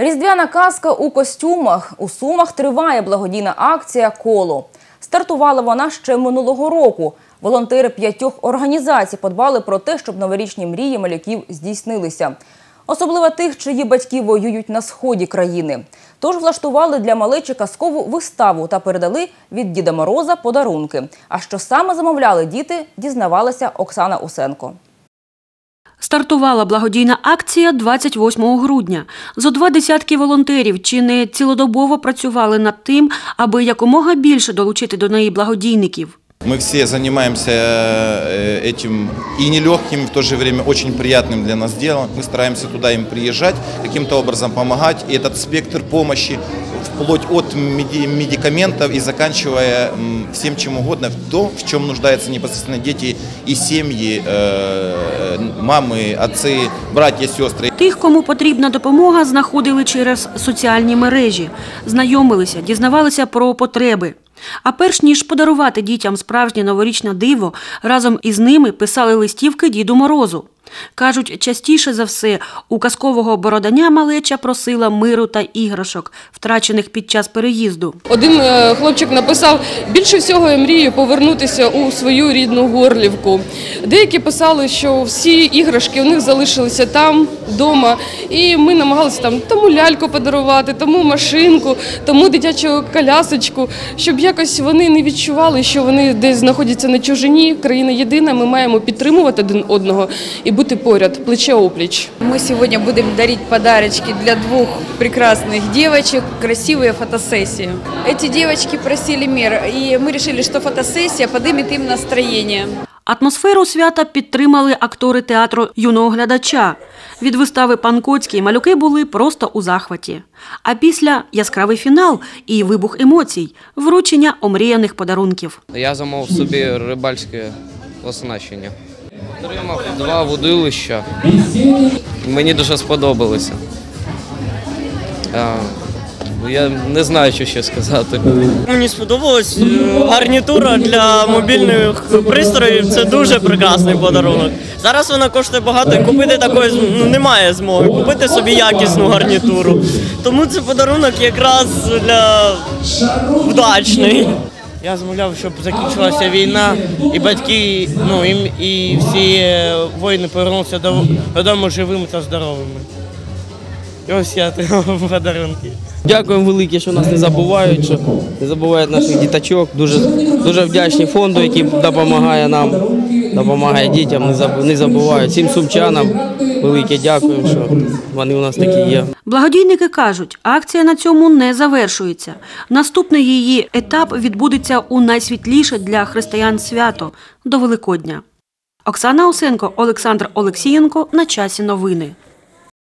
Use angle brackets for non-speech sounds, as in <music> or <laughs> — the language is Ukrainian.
Різдвяна казка у костюмах. У Сумах триває благодійна акція Коло. Стартувала вона ще минулого року. Волонтери п'ятьох організацій подбали про те, щоб новорічні мрії малюків здійснилися. Особливо тих, чиї батьки воюють на сході країни. Тож влаштували для малечі казкову виставу та передали від Діда Мороза подарунки. А що саме замовляли діти, дізнавалася Оксана Усенко. Стартувала благодійна акція 28 грудня. Зо два десятки волонтерів чи не цілодобово працювали над тим, аби якомога більше долучити до неї благодійників. Мы все занимаемся э, этим и нелегким, и в то же время очень приятным для нас делом. Мы стараемся туда им приезжать, каким-то образом помогать. И этот спектр помощи, вплоть от меди- медикаментов и заканчивая м, всем чем угодно, то, в чем нуждаются непосредственно дети и семьи, э, мамы, отцы, братья, сестры. Тих, кому потрібна допомога, знаходили через соціальні мережі, знайомилися, дізнавалися про потреби. А перш ніж подарувати дітям справжнє новорічне диво, разом із ними писали листівки Діду Морозу. Кажуть, частіше за все у казкового бородання малеча просила миру та іграшок, втрачених під час переїзду. Один е, хлопчик написав: більше всього я мрію повернутися у свою рідну горлівку. Деякі писали, що всі іграшки у них залишилися там, вдома, і ми намагалися там тому ляльку подарувати, тому машинку, тому дитячу колясочку, щоб якось вони не відчували, що вони десь знаходяться на чужині. Країна єдина. Ми маємо підтримувати один одного і бути поряд, плече опліч. Мы сегодня будем дарить подарочки для двух прекрасных девочек, красивые фотосессии. Эти девочки просили мир, и мы решили, что фотосессия поднимет им настроение. Атмосферу свята підтримали актори театру юного глядача. Від вистави «Пан Коцький» малюки були просто у захваті. А після яскравий фінал і вибух емоцій, вручення омріяних подарунків. Я замовив собі рибальське оснащення. Отримав два водилища. Мені дуже сподобалося. Я не знаю, що ще сказати. Мені сподобалась е, гарнітура для мобільних пристроїв. Це дуже прекрасний подарунок. Зараз вона коштує багато, купити такої ну, немає змоги. Купити собі якісну гарнітуру. Тому це подарунок якраз для вдачний. Я замовляв, щоб закінчилася війна, і батьки, ну і, і всі е, воїни повернулися додому живими та здоровими. І ось я отримав <laughs> подарунки. Дякуємо велике, що нас не забувають, що не забувають наших діточок. Дуже, дуже вдячні фонду, який допомагає нам, допомагає дітям, не забу- не забувають. Всім сумчанам велике дякую, що вони у нас такі є. Благодійники кажуть, акція на цьому не завершується. Наступний її етап відбудеться у найсвітліше для християн свято – до Великодня. Оксана Осенко, Олександр Олексієнко. На часі новини.